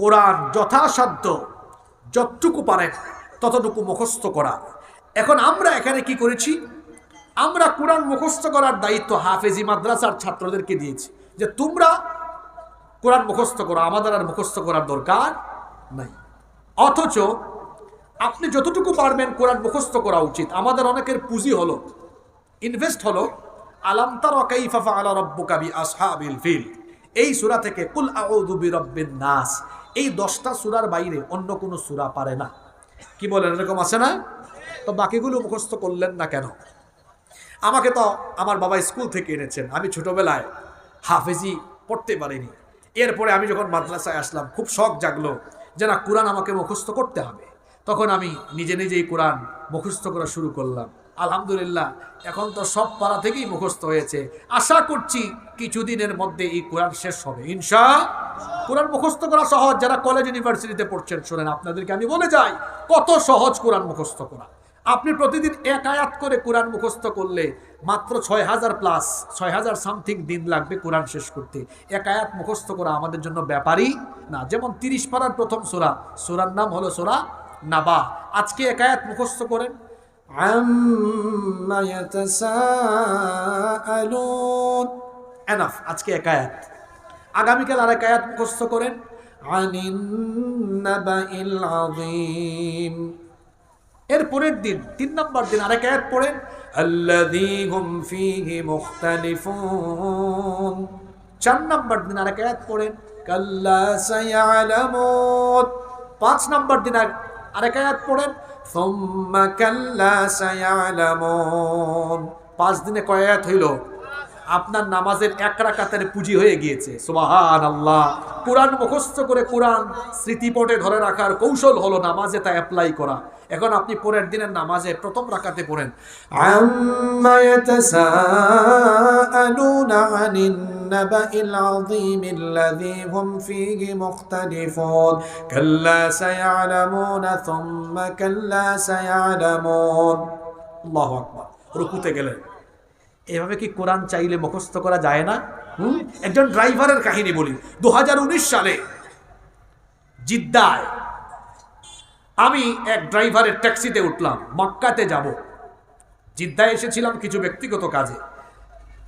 কোরআন যথাসাধ্য, যতটুকু পারেন, ততটুকু মুখস্থ করা। এখন আমরা এখানে কি করেছি? আমরা কোরআন মুখস্থ করার দায়িত্ব হাফেজি মাদ্রাসার ছাত্রদেরকে দিয়েছি যে তোমরা কোরআন মুখস্থ করো, আমাদের আর মুখস্থ করার দরকার নাই। অথচ আপনি যতটুকু পারবেন কোরআন মুখস্থ করা উচিত। আমাদের অনেকের পুঁজি হলো, ইনভেস্ট হলো, আলাম তারা কাইফা ফাআলা রাব্বুকা বিআসহাবিল ফিল। এই সুরা থেকে কুল আউযু বিরাব্বিন নাস এই দশটা সুরার বাইরে অন্য কোনো সুরা পারে না। কি বলেন, এরকম আছে না? তো বাকিগুলো মুখস্থ করলেন না কেন? আমাকে তো আমার বাবা স্কুল থেকে এনেছেন। আমি ছোটবেলায় হাফেজি পড়তে পারিনি। এরপরে আমি যখন মাদ্রাসায় আসলাম, খুব শখ জাগলো যে না, কোরআন আমাকে মুখস্থ করতে হবে। তখন আমি নিজে নিজেই কোরআন মুখস্থ করা শুরু করলাম। আলহামদুলিল্লাহ, এখন তো সব পাড়া থেকেই মুখস্থ হয়েছে। আশা করছি কিছুদিনের মধ্যে এই কোরআন শেষ হবে। ইনশা কোরআন মুখস্থ করা সহজ। যারা কলেজ ইউনিভার্সিটিতে পড়ছেন, শোনেন, আপনাদেরকে আমি বলে যাই, কত সহজ কোরআন মুখস্থ করা। আপনি প্রতিদিন এক আয়াত করে কোরআন মুখস্থ করলে মাত্র ছয় হাজার প্লাস ছয় হাজার সামথিং দিন লাগবে কোরআন শেষ করতে। এক আয়াত মুখস্থ করা আমাদের জন্য ব্যাপারই না। যেমন তিরিশ পাড়ার প্রথম সোরা, সোরার নাম হলো সোরা নাবা। আজকে এক আয়াত মুখস্থ করেন আজকে এক আয়াত। আগামীকাল আর এক আয়াত মুখস্থ করেন এর পরের দিন, তিন নম্বর দিন আর এক আয়াত পড়েন চার নম্বর দিন আর এক আয়াত পড়েন পাঁচ নম্বর দিন আর এক আয়াত পড়েন পাঁচ দিনে কয়াত হইল? আপনার নামাজের এক রাকাতের পুঁজি হয়ে গিয়েছে সুবাহান আল্লাহ কোরআন মুখস্থ করে কোরআন স্মৃতিপটে ধরে রাখার কৌশল হলো নামাজে তা অ্যাপ্লাই করা এখন আপনি পরের দিনের নামাজে প্রথম রাকাতে পড়েন عما يتساءلون عن النبأ العظيم الذي هم فيه مختلفون كلا سيعلمون ثم كلا سيعلمون আল্লাহ আকবার রুকুতে গেলেন এভাবে কি কোরআন চাইলে মুখস্থ করা যায় না? একজন ড্রাইভারের কাহিনী বলি। দুহাজার উনিশ সালে জিদ্দায় আমি এক ড্রাইভারের ট্যাক্সিতে উঠলাম, মক্কাতে যাব। জিদ্দায় এসেছিলাম কিছু ব্যক্তিগত কাজে।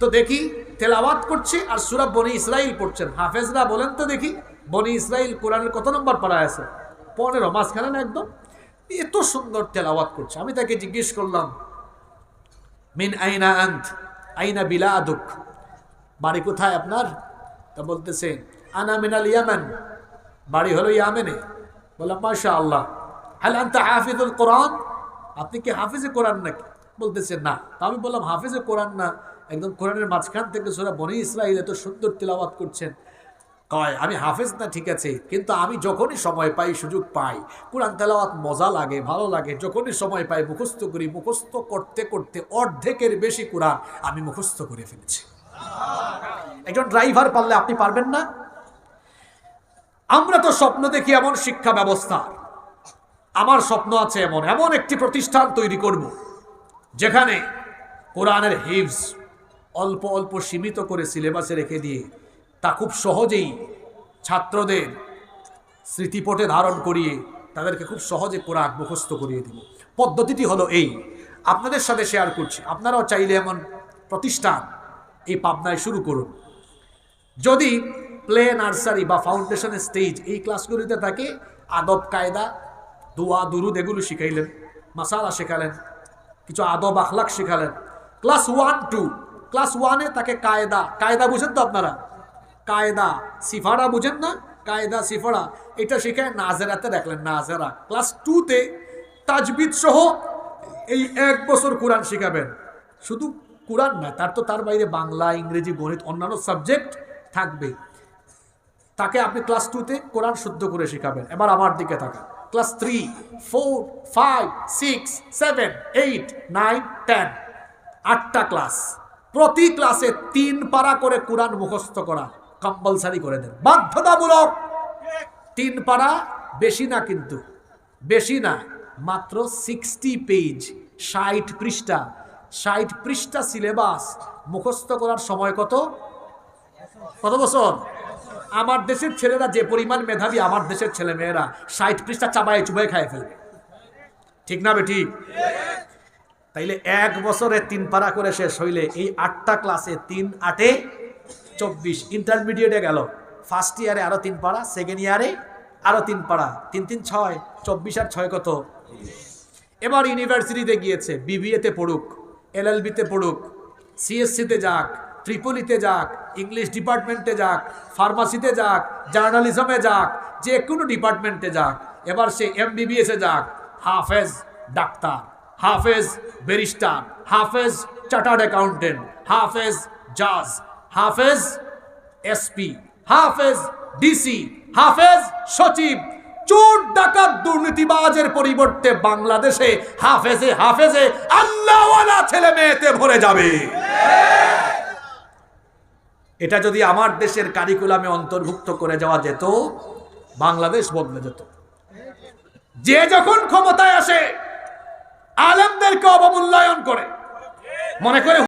তো দেখি, তেলাওয়াত করছে আর সুরা বনি ইসরাইল পড়ছেন। হাফেজরা বলেন তো দেখি, বনি ইসরাইল কোরআনের কত নম্বর পড়ায় আছে? পনেরো, মাঝখানে না একদম? এত সুন্দর তেলাওয়াত করছে। আমি তাকে জিজ্ঞেস করলাম মিন আইনা আন্ত? আইনা বিলা আদুক বাড়ি কোথায় আপনার? তা বলতেছে, আনা মিনাল ইয়ামান। বাড়ি হলো ইয়ামেনে। বললাম মাশা আল্লাহ হাল আন্তা হাফিজুল কোরআন? আপনি কি হাফিজে কোরআন নাকি? বলতেছে, না। তা আমি বললাম, হাফিজে কোরআন না। একদম কোরআনের মাঝখান থেকে সোরা বনি ইসরাইল এত সুন্দর তিলাওয়াত করছেন। কয়, আমি হাফেজ না, ঠিক আছে, কিন্তু আমি যখনই সময় পাই সুযোগ পাই। কোরআন তেলাওয়াত মজা লাগে, ভালো লাগে। যখনই সময় পাই মুখস্থ করি, মুখস্থ করতে করতে অর্ধেকের বেশি কোরআন আমি মুখস্থ করে ফেলেছি। একজন ড্রাইভার পারলে আপনি পারবেন না? আমরা তো স্বপ্ন দেখি এমন শিক্ষা ব্যবস্থা। আমার স্বপ্ন আছে এমন এমন একটি প্রতিষ্ঠান তৈরি করব, যেখানে কোরআনের হিভস অল্প অল্প সীমিত করে সিলেবাসে রেখে দিয়ে তা খুব সহজেই ছাত্রদের স্মৃতিপটে ধারণ করিয়ে তাদেরকে খুব সহজে কোরআন মুখস্থ করিয়ে দিব। পদ্ধতিটি হলো এই। আপনাদের সাথে শেয়ার করছি। আপনারাও চাইলে এমন প্রতিষ্ঠান এই পাবনায় শুরু করুন। যদি প্লে নার্সারি বা ফাউন্ডেশন স্টেজ এই ক্লাসগুলিতে থাকে, আদব, কায়দা, দোয়া, দুরুদ এগুলো শিখাইলেন, মাসালা শেখালেন, কিছু আদব আখলাক শেখালেন। ক্লাস ওয়ান টু ক্লাস ওয়ানে তাকে কায়দা কায়দা বুঝেন তো আপনারা? কায়দা, সিফারা বুঝেন না? কায়দা, সিফারা, এটা শেখায় নাজেরাতে দেখলেন, নাজেরা। ক্লাস টুতে তাজবিদ সহ এই এক বছর কোরআন শিখাবেন। শুধু কোরআন না তার তো তার বাইরে বাংলা, ইংরেজি, গণিত, অন্যান্য সাবজেক্ট থাকবে। তাকে আপনি ক্লাস টুতে কোরআন শুদ্ধ করে শেখাবেন। এবার আমার দিকে তাকান। Class three four five six seven eight nine ten আটটা ক্লাস। প্রতি ক্লাসে তিন পারা করে কোরআন মুখস্থ করা। কম্পালসারি করে দেন। বাধ্যতামূলক। তিন পারা বেশি না কিন্তু। বেশি না, মাত্র সিক্সটি পেজ ষাট পৃষ্ঠা। ষাট পৃষ্ঠা সিলেবাস মুখস্থ করার সময় কত? কত বছর? আমার দেশের ছেলেরা যে পরিমাণ মেধাবী আমার দেশের ছেলে মেয়েরা ষাট পৃষ্ঠা চাবায় চুবাই খায় ফেলবে ঠিক না বেটি? তাইলে এক বছরে তিন পারা করে শেষ হইলে এই আটটা ক্লাসে তিন আটে চব্বিশ। ইন্টারমিডিয়েটে গেল। ফার্স্ট ইয়ারে আরও তিন পাড়া সেকেন্ড ইয়ারে আরও তিন পাড়া। তিন তিন, ছয়, চব্বিশ আর ছয় কত? এবার ইউনিভার্সিটিতে গিয়েছে বিবিএতে পড়ুক এলএলবিতে পড়ুক সিএসসিতে যাক ট্রিপলিতে যাক ইংলিশ ডিপার্টমেন্টে যাক ফার্মাসিতে যাক জার্নালিজমে যাক, যে কোনো ডিপার্টমেন্টে যাক, এবার সে এমবিবিএসে যাক হাফেজ ডাক্তার হাফেজ ব্যারিস্টার হাফেজ চার্টার্ড অ্যাকাউন্টেন্ট হাফেজ জাজ হাফেজ এসপি, হাফেজ ডিসি, হাফেজ সচিব। চোর ডাকাত দুর্নীতিবাজের পরিবর্তে বাংলাদেশে হাফেজে হাফেজে আল্লাহওয়ালা ছেলে মেয়েতে ভরে যাবে। এটা যদি আমার দেশের কারিকুলামে অন্তর্ভুক্ত করে যাওয়া যেত, বাংলাদেশ বদলে যেত। যে যখন ক্ষমতায় আসে, আলেমদেরকে অবমূল্যায়ন করে। মনে করে